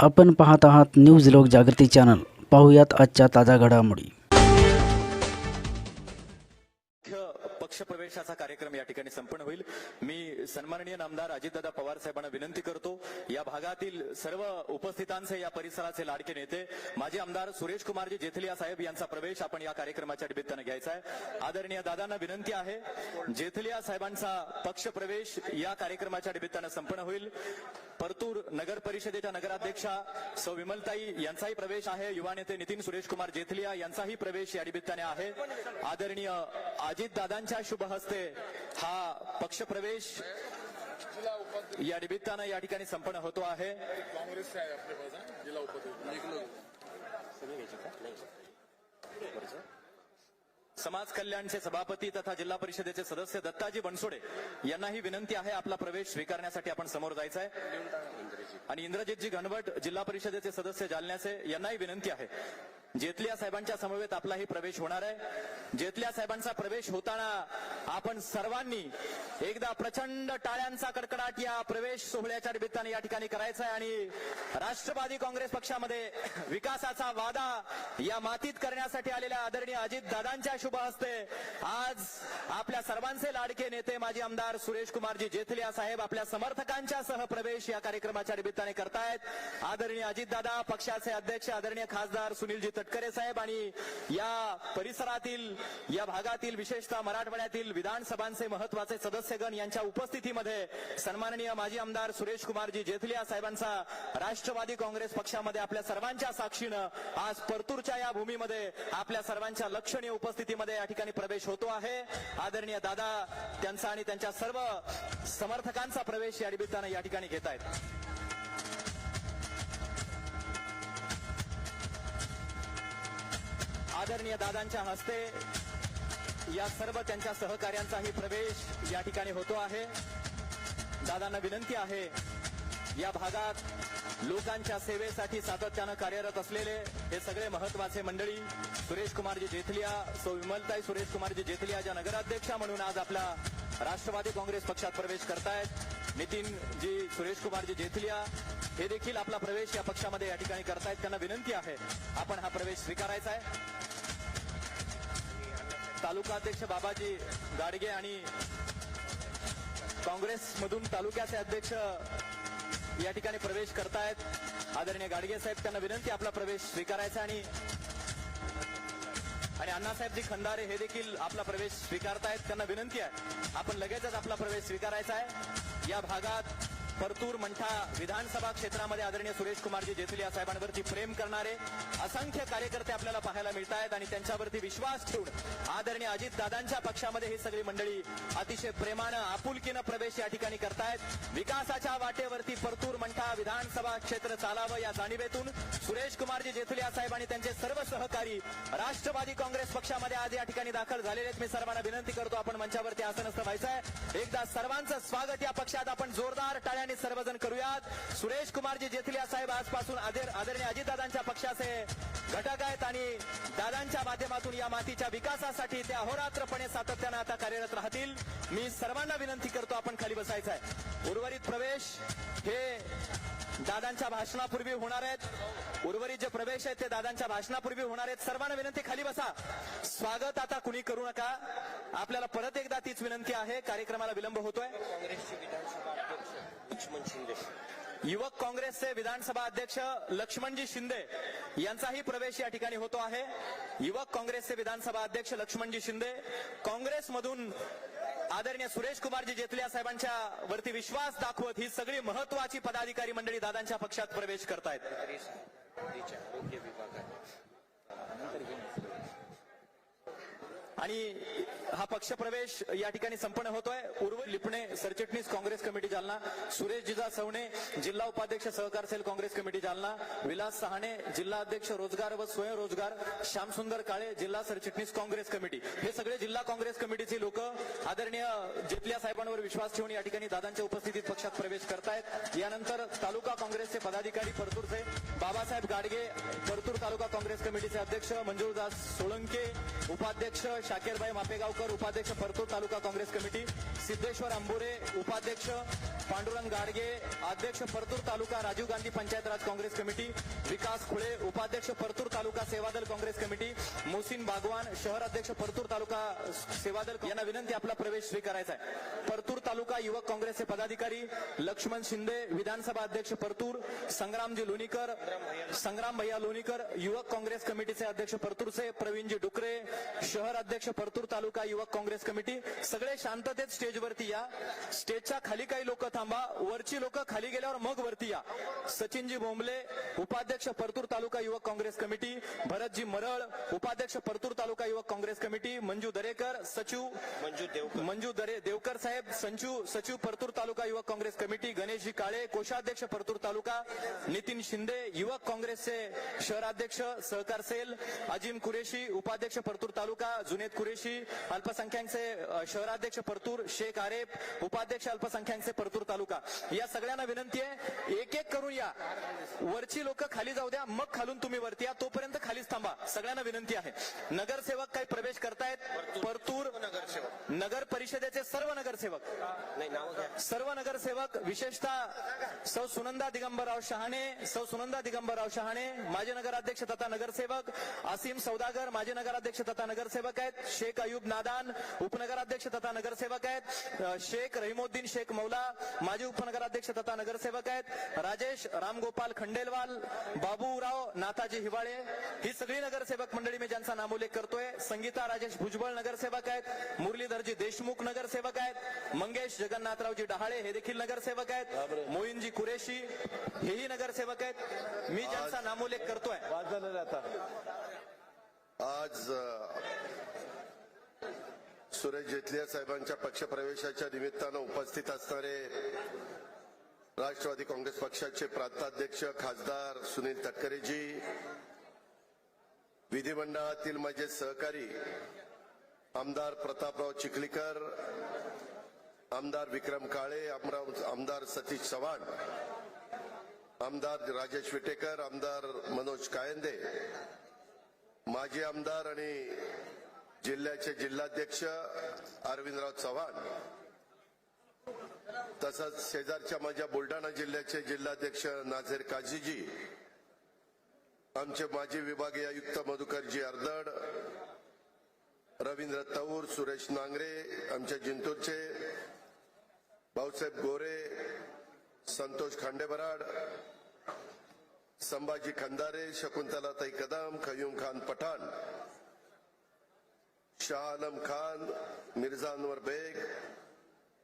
आपण पाहत आहात न्यूज लोक जागृती चॅनल. पाहुयात आजच्या ताज्या घडामोडी. मुख्य पक्षप्रवेशाचा कार्यक्रम या ठिकाणी संपन्न होईल. मी सन्माननीय नामदार अजितदादा पवार साहेबांना विनंती करतो या भागातील सर्व उपस्थितांचे या परिसराचे लाडके नेते माजी आमदार सुरेश कुमारजी जेथलिया साहेब यांचा प्रवेश आपण या कार्यक्रमाच्या निमित्तानं घ्यायचा आहे. आदरणीय दादांना विनंती आहे जेथलिया साहेबांचा पक्षप्रवेश या कार्यक्रमाच्या निमित्तानं संपन्न होईल. परतूर नगर परिषदेच्या नगराध्यक्षा सौ विमलताई यांचाही प्रवेश आहे. युवा नेते नितीन सुरेश कुमार जेथलिया यांचाही प्रवेश या निमित्ताने आहे. आदरणीय अजित दादांच्या शुभ हस्ते हा पक्षप्रवेश या निमित्तानं या ठिकाणी संपन्न होतो आहे. काँग्रेसचे आहे आपले पास हा? जिल्हा उपाध्यक्ष समाज कल्याणचे सभापती तथा जिल्हा परिषदेचे सदस्य दत्ताजी बनसोडे यांनाही विनंती आहे आपला प्रवेश स्वीकारण्यासाठी आपण समोर जायचा आहे आणि इंद्रजितजी घनवट जिल्हा परिषदेचे सदस्य जालन्याचे यांनाही विनंती आहे. जेतल्या साहेबांच्या समवेत आपलाही प्रवेश होणार आहे. जेतल्या साहेबांचा प्रवेश होताना आपण सर्वांनी एकदा प्रचंड टाळ्यांचा कडकडाट या प्रवेश सोहळ्याच्या निमित्ताने या ठिकाणी करायचा आहे आणि राष्ट्रवादी काँग्रेस पक्षामध्ये विकासाचा वादा या मातीत करण्यासाठी आलेल्या आदरणीय अजित दादांच्या शुभ हस्ते आज आपल्या सर्वांचे लाडके नेते माजी आमदार सुरेश कुमारजी जेथलिया साहेब आपल्या समर्थकांच्या सह प्रवेश या कार्यक्रमाच्या निमित्ताने करतायत. आदरणीय अजितदादा पक्षाचे अध्यक्ष आदरणीय खासदार सुनीलजी तटकरे साहेब आणि या परिसरातील या भागातील विशेषतः मराठवाड्यातील विधानसभांचे महत्त्वाचे सदस्यगण यांच्या उपस्थितीमध्ये सन्माननीय माजी आमदार सुरेश कुमारजी जेथलिया साहेबांचा राष्ट्रवादी काँग्रेस पक्षामध्ये आपल्या सर्वांच्या साक्षीनं आज परतूरच्या या भूमीमध्ये आपल्या सर्वांच्या लक्षणीय उपस्थितीमध्ये या ठिकाणी प्रवेश होतो आहे. आदरणीय दादा त्यांचा आणि त्यांच्या सर्व समर्थकांचा प्रवेश या निमित्तानं या ठिकाणी घेत आहेत आदरणीय दादांच्या हस्ते या सर्व त्यांच्या सहकार्यांचाही प्रवेश या ठिकाणी होतो आहे. दादांना विनंती आहे या भागात लोकांच्या सेवेसाठी सातत्यानं कार्यरत असलेले हे सगळे महत्त्वाचे मंडळी सुरेश कुमारजी जेथलिया सो विमलताई सुरेश कुमारजी जेथलिया ज्या नगराध्यक्षा म्हणून आज आपला राष्ट्रवादी काँग्रेस पक्षात प्रवेश करतायत नितीनजी सुरेश कुमारजी जेथलिया हे देखील आपला प्रवेश या पक्षामध्ये या ठिकाणी करतायत. त्यांना विनंती आहे आपण हा प्रवेश स्वीकारायचा आहे. तालुका अध्यक्ष बाबाजी गाडगे आणि काँग्रेसमधून तालुक्याचे अध्यक्ष या ठिकाणी प्रवेश करतायत. आदरणीय गाडगे साहेब त्यांना विनंती आपला प्रवेश स्वीकारायचा आणि आणि अण्णासाहेबजी खंदारे हे देखील आपला प्रवेश स्वीकारतायत. त्यांना विनंती आहे आपण लगेचच आपला प्रवेश स्वीकारायचा आहे. या भागात परतूर मंठा विधानसभा क्षेत्रामध्ये आदरणीय सुरेश कुमारजी जेथलिया साहेबांवरती प्रेम करणारे असंख्य कार्यकर्ते आपल्याला पाहायला मिळत आहेत आणि त्यांच्यावरती विश्वास ठेवून आदरणीय अजित दादांच्या पक्षामध्ये ही सगळी मंडळी अतिशय प्रेमानं आपुलकीनं प्रवेश या ठिकाणी करतायत. विकासाच्या वाटेवरती परतूर मंठा विधानसभा क्षेत्र चालावं या जाणीवेतून सुरेश कुमारजी जेथलिया साहेब आणि त्यांचे सर्व सहकारी राष्ट्रवादी काँग्रेस पक्षामध्ये आज या ठिकाणी दाखल झालेले आहेत. मी सर्वांना विनंती करतो आपण मंचावरती आसनस्थ व्हायचं आहे एकदा सर्वांचं स्वागत या पक्षात. आपण जोरदार टाळ्याने सर्वजण करूयात. सुरेश कुमारजी जेथलिया साहेब आजपासून आदर आदरणीय अजितदादांच्या पक्षाचे घटक आहेत आणि दादांच्या माध्यमातून या मातीच्या विकासासाठी ते अहोरात्रपणे सातत्यानं आता कार्यरत राहतील. मी सर्वांना विनंती करतो आपण खाली बसायचं आहे. उर्वरित प्रवेश हे दादांच्या भाषणापूर्वी होणार आहेत. उर्वरित जे प्रवेश आहेत ते दादांच्या भाषणापूर्वी होणार आहेत. सर्वांना विनंती खाली बसा. स्वागत आता कुणी करू नका. आपल्याला परत एकदा तीच विनंती आहे. कार्यक्रमाला विलंब होतोय. युवक काँग्रेसचे विधानसभा अध्यक्ष लक्ष्मणजी शिंदे यांचाही प्रवेश या ठिकाणी होतो आहे. युवक काँग्रेसचे विधानसभा अध्यक्ष लक्ष्मणजी शिंदे काँग्रेसमधून आदरणीय सुरेश कुमारजी जेतल्या साहेबांच्या वरती विश्वास दाखवत ही सगळी महत्वाची पदाधिकारी मंडळी दादांच्या पक्षात प्रवेश करतायत. आणि हा पक्षप्रवेश या ठिकाणी संपन्न होतोय. उर्व लिपणे सरचिटणीस काँग्रेस कमिटी जालना सुरेश जिजा सवणे जिल्हा उपाध्यक्ष सहकार सेल काँग्रेस कमिटी जालना विलास सहाणे जिल्हा अध्यक्ष रोजगार व स्वयंरोजगार श्यामसुंदर काळे जिल्हा सरचिटणीस काँग्रेस कमिटी. हे सगळे जिल्हा काँग्रेस कमिटीचे लोक आदरणीय जेतलिया साहेबांवर विश्वास ठेवून या ठिकाणी दादांच्या उपस्थितीत पक्षात प्रवेश करतायत. यानंतर तालुका काँग्रेसचे पदाधिकारी परतूरचे बाबासाहेब गाडगे परतूर तालुका काँग्रेस कमिटीचे अध्यक्ष मंजुळदास सोळंके उपाध्यक्ष शाकेरबाई मापेगाव गावकर उपाध्यक्ष परतूर तालुका काँग्रेस कमिटी सिद्धेश्वर अंबोरे उपाध्यक्ष पांडुरंग गाडगे अध्यक्ष परतूर तालुका राजीव गांधी पंचायत राज काँग्रेस कमिटी विकास खुळे उपाध्यक्ष परतूर तालुका सेवादल काँग्रेस कमिटी मोहसिन बागवान शहर अध्यक्ष परतूर तालुका सेवादल यांना विनंती आपला प्रवेश स्वीकारायचा आहे. परतूर तालुका युवक काँग्रेसचे पदाधिकारी लक्ष्मण शिंदे विधानसभा अध्यक्ष परतूर संग्रामजी लोणीकर संग्राम भैया लोणीकर युवक काँग्रेस कमिटीचे अध्यक्ष परतूरचे प्रवीणजी डुकरे शहर अध्यक्ष परतूर तालुका युवक काँग्रेस कमिटी सगळे शांततेत स्टेजवरती या. स्टेजच्या खाली काही लोक थांबा. वरची लोक खाली गेल्यावर मग वरती या. सचिनजी बोंबले उपाध्यक्ष परतूर तालुका युवक काँग्रेस कमिटी भरतजी मरळ उपाध्यक्ष परतूर तालुका युवक काँग्रेस कमिटी मंजू दरेकर सचिव मंजू देवकर. मंजू दरे देवकर साहेब संचू सचिव परतूर तालुका युवक काँग्रेस कमिटी गणेशजी काळे कोषाध्यक्ष परतूर तालुका नितीन शिंदे युवक काँग्रेसचे शहराध्यक्ष सहकार सेल अजिम कुरेशी उपाध्यक्ष परतूर तालुका जुनेद कुरेशी अल्पसंख्याकचे शहराध्यक्ष परतूर शेख आरेफ उपाध्यक्ष अल्पसंख्याकचे परतूर तालुका. या सगळ्यांना विनंती आहे एक एक करून या वरची लोक खाली जाऊ द्या मग खालून तुम्ही वरती या तोपर्यंत खालीच थांबा. सगळ्यांना विनंती आहे. नगरसेवक काही प्रवेश करतायत? परतूर. नगरसेवक. नगर परिषदेचे सर्व नगरसेवक. सर्व नगरसेवक विशेषतः सौ सुनंदा दिगंबरराव शहाणे सौ सुनंदा दिगंबरराव शहाणे माजी नगराध्यक्ष तथा नगरसेवक आसिम सौदागर माजी नगराध्यक्ष तथा नगरसेवक आहेत शेख अयुब नादान उपनगराध्यक्ष तथा नगरसेवक आहेत. शेख रहिमोद्दीन शेख मौला माजी उपनगराध्यक्ष तथा नगरसेवक आहेत. राजेश रामगोपाल खंडेलवाल बाबूराव नाथाजी हिवाळे ही सगळी नगरसेवक मंडळी मी ज्यांचा नामोल्लेख करतोय. संगीता राजेश भुजबळ नगरसेवक आहेत. मुरलीधरजी देशमुख नगरसेवक आहेत. मंगेश जगन्नाथरावजी डहाळे हे देखील नगरसेवक आहेत. मोईनजी कुरेशी हेही नगरसेवक आहेत. मी ज्यांचा नामोल्लेख करतोय. आज सुरेश जेटलिया साहेबांच्या पक्षप्रवेशाच्या निमित्तानं उपस्थित असणारे राष्ट्रवादी काँग्रेस पक्षाचे प्रांताध्यक्ष खासदार सुनील तटकरेजी विधिमंडळातील माझे सहकारी आमदार प्रतापराव चिखलीकर आमदार विक्रम काळे आमराव- आमदार सतीश चव्हाण आमदार राजेश विटेकर आमदार मनोज कायंदे माजी आमदार आणि जिल्ह्याचे जिल्हाध्यक्ष अरविंदराव चव्हाण तसंच शेजारच्या माझ्या बुलढाणा जिल्ह्याचे जिल्हाध्यक्ष नाझेर काझीजी आमचे माजी विभागीय आयुक्त मधुकरजी अर्दड रवींद्र तौर सुरेश नांगरे आमच्या जिंतूरचे भाऊसाहेब गोरे संतोष खांडेबराड संभाजी खंदारे शकुंतलाताई कदम खयूम खान पठाण शाह आलम खान मिर्झा अनवर बेग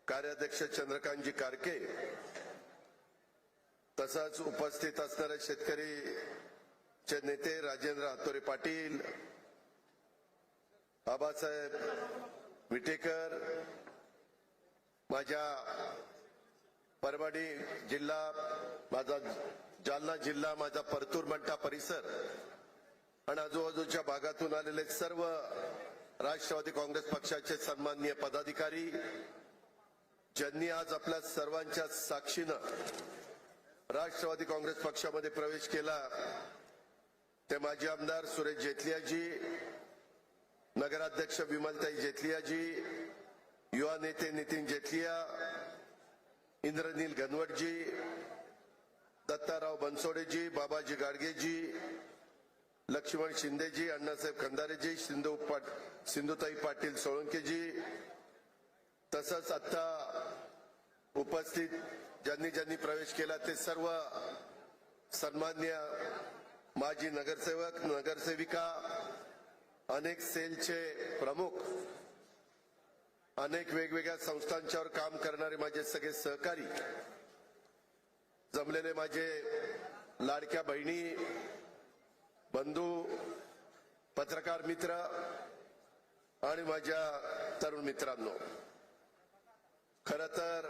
कार्याध्यक्ष चंद्रकांतजी कारके तसंच उपस्थित असणारे शेतकरी चे नेते राजेंद्र हातोरे पाटील आबासाहेब विटेकर माझ्या परवाडी जिल्हा माझा जालना जिल्हा माझा परतूर मंटा परिसर आणि आजूबाजूच्या भागातून आलेले सर्व राष्ट्रवादी काँग्रेस पक्षाचे सन्माननीय पदाधिकारी ज्यांनी आज आपल्या सर्वांच्या साक्षीनं राष्ट्रवादी काँग्रेस पक्षामध्ये प्रवेश केला ते माजी आमदार सुरेश जेतलियाजी नगराध्यक्ष विमलताई जेतलियाजी युवा नेते नितीन जेतलिया इंद्रनील घनवटजी दत्ताराव बनसोडेजी बाबाजी गाडगेजी लक्ष्मण शिंदेजी अण्णासाहेब खंदारेजी सिंधू पाट सिंधुताई पाटील सोळंकेजी. तसंच आता उपस्थित ज्यांनी ज्यांनी प्रवेश केला ते सर्व सन्मान्य माजी नगरसेवक नगरसेविका अनेक सेलचे प्रमुख अनेक वेगवेगळ्या संस्थांच्यावर काम करणारे माझे सगळे सहकारी जमलेले माझे लाडक्या बहिणी बंधू पत्रकार मित्र आणि माझ्या तरुण मित्रांनो खर तर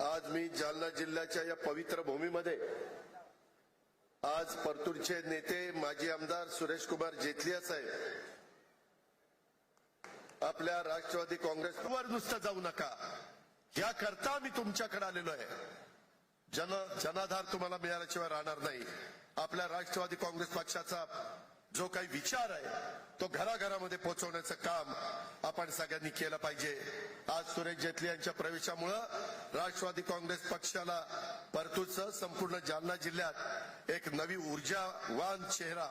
आज मी जालना जिल्ह्याच्या या पवित्र भूमीमध्ये आज परतूरचे नेते माजी आमदार सुरेश कुमार जेतलिया साहेब आपल्या राष्ट्रवादी काँग्रेसवर नुसतं जाऊ नका. याकरता मी तुमच्याकडे आलेलो आहे. जन जनाधार तुम्हाला मिळाल्याशिवाय राहणार नाही. आपल्या राष्ट्रवादी काँग्रेस पक्षाचा जो काही विचार आहे तो घराघरामध्ये पोहोचवण्याचं काम आपण सगळ्यांनी केलं पाहिजे. आज सुरेश जेटली यांच्या प्रवेशामुळं राष्ट्रवादी काँग्रेस पक्षाला परतूरसह संपूर्ण जालना जिल्ह्यात एक नवी ऊर्जावान चेहरा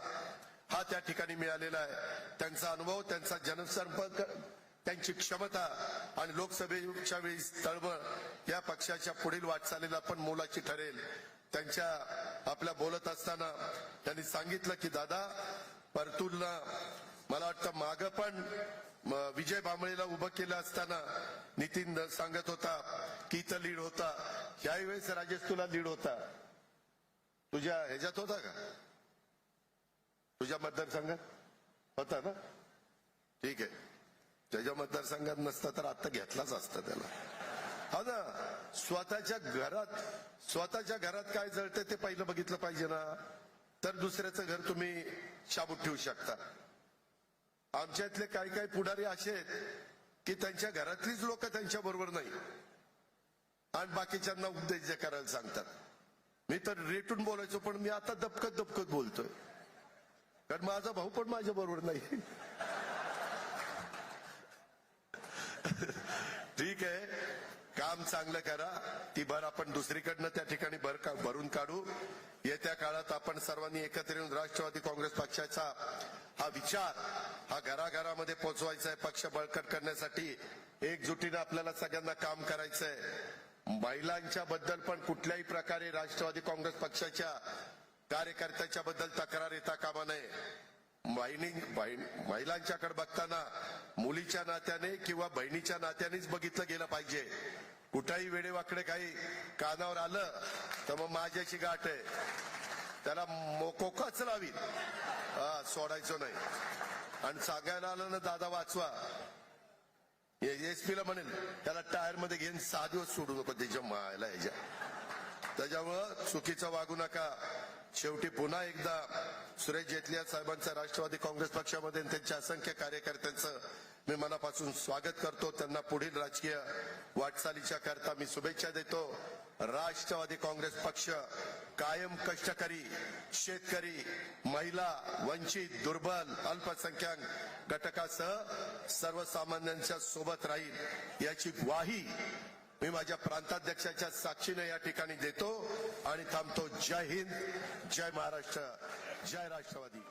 हा त्या ठिकाणी मिळालेला आहे. त्यांचा अनुभव त्यांचा जनसंपर्क त्यांची क्षमता आणि लोकसभेच्या वेळी तळमळ या पक्षाच्या पुढील वाटचालीला पण मोलाची ठरेल. त्यांच्या आपल्या बोलत असताना त्यांनी सांगितलं की दादा परतूरला मला वाटतं माग पण विजय भांबळेला उभं केलं असताना नितीन सांगत होता की इथं लीड होता. याही वेळेस राजेश तुला लीड होता. तुझ्या ह्याच्यात होता का? तुझ्या मतदारसंघात? होता ना? ठीक आहे. त्याच्या मतदारसंघात नसता तर आता घेतलाच असता त्याला. हो ना. स्वतःच्या घरात स्वतःच्या घरात काय जळतं ते पहिलं बघितलं पाहिजे ना. तर दुसऱ्याचं घर तुम्ही शाबूत ठेवू शकता. आमच्यातले काही काही पुढारी असे आहेत की त्यांच्या घरातलीच लोक त्यांच्या बरोबर नाही. आणि बाकीच्यांना उपदेश जे करायला सांगतात. मी तर रेटून बोलायचो पण मी आता दपकत दपकत बोलतोय. कारण माझा भाऊ पण माझ्या बरोबर नाही. ठीक आहे. काम चांगलं करा ती भर आपण दुसरीकडनं त्या ठिकाणी भर का- भरून काढू. येत्या काळात आपण सर्वांनी एकत्र येऊन राष्ट्रवादी काँग्रेस पक्षाचा हा विचार हा घराघरामध्ये पोहोचवायचा आहे पक्ष बळकट करण्यासाठी. एकजुटीनं आपल्याला सगळ्यांना काम करायचंय. महिलांच्या बद्दल पण कुठल्याही प्रकारे राष्ट्रवादी काँग्रेस पक्षाच्या कार्यकर्त्याच्या बद्दल तक्रार येता कामा नये. बहिणी महिलांच्याकडे बघताना मुलीच्या नात्याने किंवा बहिणीच्या नात्यानेच बघितलं गेलं पाहिजे. कुठल्याही वेडेवाकडे काही कानावर आलं तर मग माझ्याशी गाठ आहे. त्याला मोकोकाच लावी हा सोडायचो नाही. आणि सांगायला आलं ना दादा वाचवा. एसपीला म्हणेल त्याला टायरमध्ये घेऊन सहा दिवस सोडू नको त्याच्या मायला ह्याच्या. त्याच्यामुळं चुकीचं वागू नका. शेवटी पुन्हा एकदा सुरेश जेटलिया साहेबांचं राष्ट्रवादी काँग्रेस पक्षामध्ये त्यांच्या असंख्य कार्यकर्त्यांचं मी मनापासून स्वागत करतो. त्यांना पुढील राजकीय वाटचालीच्या करता मी शुभेच्छा देतो. राष्ट्रवादी काँग्रेस पक्ष कायम कष्टकरी शेतकरी महिला वंचित दुर्बल अल्पसंख्याक घटकासह सर्वसामान्यांच्या सोबत राहील याची ग्वाही मी माझ्या प्रांताध्यक्षाच्या साक्षीने या ठिकाणी देतो. आणि थांबतो. जय हिंद जय महाराष्ट्र जय राष्ट्रवादी.